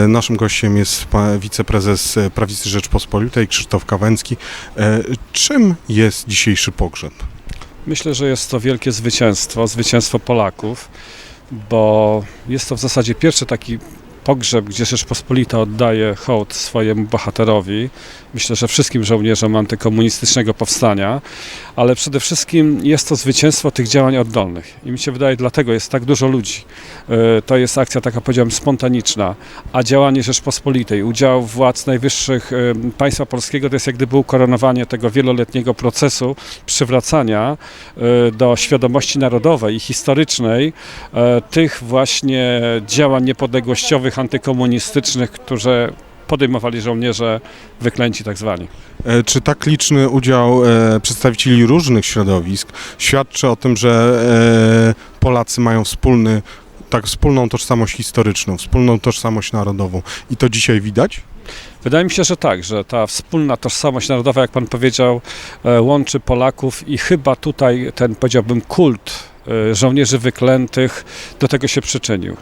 Naszym gościem jest wiceprezes e, Prawicy Rzeczpospolitej Krzysztof Kawęcki. E, Czym jest dzisiejszy pogrzeb? Myślę, że jest to wielkie zwycięstwo, zwycięstwo Polaków, bo jest to w zasadzie pierwszy taki pogrzeb, gdzie Rzeczpospolita oddaje hołd swojemu bohaterowi. Myślę, że wszystkim żołnierzom antykomunistycznego powstania, ale przede wszystkim jest to zwycięstwo tych działań oddolnych. I mi się wydaje, dlatego jest tak dużo ludzi. E, To jest akcja taka, powiedziałem, spontaniczna, a działanie Rzeczpospolitej, udział władz najwyższych e, państwa polskiego to jest jak gdyby ukoronowanie tego wieloletniego procesu przywracania e, do świadomości narodowej i historycznej tych właśnie działań niepodległościowych, antykomunistycznych, które podejmowali żołnierze wyklęci tak zwani. E, Czy tak liczny udział e, przedstawicieli różnych środowisk świadczy o tym, że e, Polacy mają wspólny, tak, wspólną tożsamość historyczną, wspólną tożsamość narodową i to dzisiaj widać? Wydaje mi się, że tak, że ta wspólna tożsamość narodowa, jak pan powiedział, łączy Polaków i chyba tutaj ten, powiedziałbym, kult żołnierzy wyklętych do tego się przyczynił.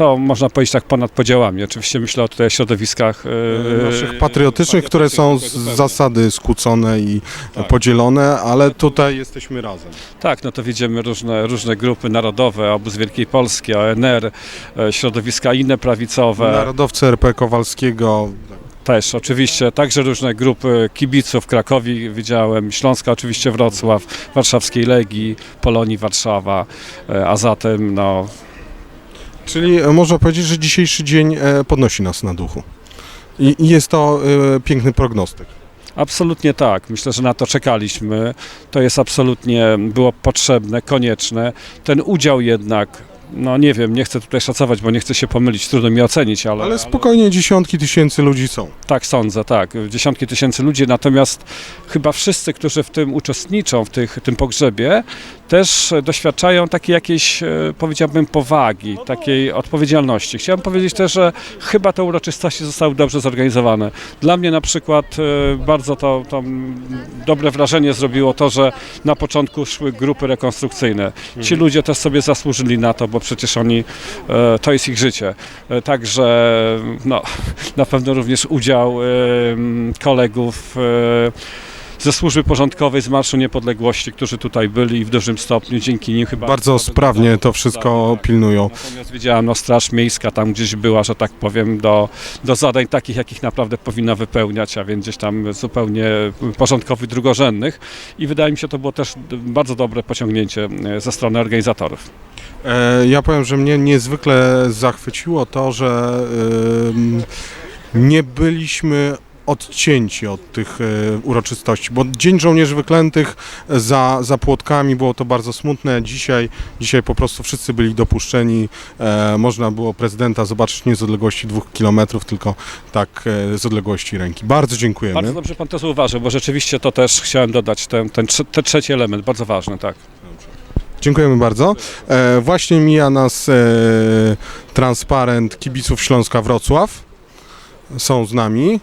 To można powiedzieć tak ponad podziałami. Oczywiście myślę o tutaj środowiskach e, Naszych patriotycznych, które są z zupełnie. zasady skłócone i Tak. podzielone, ale tutaj jesteśmy razem. Tak, no to widzimy różne, różne grupy narodowe, Obóz Wielkiej Polski, ONR, e, środowiska inne prawicowe. Narodowcy RP Kowalskiego, Też, oczywiście, także różne grupy kibiców Krakowi widziałem, Śląska oczywiście Wrocław, Warszawskiej Legii, Polonii Warszawa, e, a zatem no, Czyli e, można powiedzieć, że dzisiejszy dzień e, podnosi nas na duchu. I jest to e, piękny prognostyk. absolutnie tak. Myślę, że na to czekaliśmy. To jest absolutnie, było potrzebne, konieczne. Ten udział jednak, no nie wiem, nie chcę tutaj szacować, bo nie chcę się pomylić, trudno mi ocenić, ale... Ale spokojnie dziesiątki tysięcy ludzi są. Tak sądzę, tak. Dziesiątki tysięcy ludzi, natomiast chyba wszyscy, którzy w tym uczestniczą, w tych, tym pogrzebie, też doświadczają takiej jakiejś, e, powiedziałbym, powagi, takiej odpowiedzialności. Chciałem powiedzieć też, że chyba te uroczystości zostały dobrze zorganizowane. Dla mnie na przykład e, bardzo to, to dobre wrażenie zrobiło to, że na początku szły grupy rekonstrukcyjne. Ci ludzie też sobie zasłużyli na to, bo przecież oni, e, to jest ich życie. E, Także no, na pewno również udział kolegów e, ze służby porządkowej z Marszu Niepodległości, którzy tutaj byli i w dużym stopniu dzięki nim chyba... Bardzo sprawnie to wszystko pilnują. Natomiast widziałem, no Straż Miejska tam gdzieś była, że tak powiem, do, do zadań takich, jakich naprawdę powinna wypełniać, a więc gdzieś tam zupełnie porządkowych, drugorzędnych i wydaje mi się, to było też bardzo dobre pociągnięcie e, ze strony organizatorów. E, Ja powiem, że mnie niezwykle zachwyciło to, że nie byliśmy odcięci od tych e, uroczystości, bo Dzień Żołnierzy Wyklętych za, za płotkami było to bardzo smutne. Dzisiaj, dzisiaj po prostu wszyscy byli dopuszczeni. E, można było prezydenta zobaczyć nie z odległości dwóch kilometrów, tylko tak e, z odległości ręki. Bardzo dziękujemy. Bardzo dobrze pan to zauważył, bo rzeczywiście to też chciałem dodać, ten, ten, ten trzeci element, bardzo ważny, tak. Dziękujemy bardzo. E, właśnie mija nas e, transparent kibiców Śląska Wrocław. Są z nami.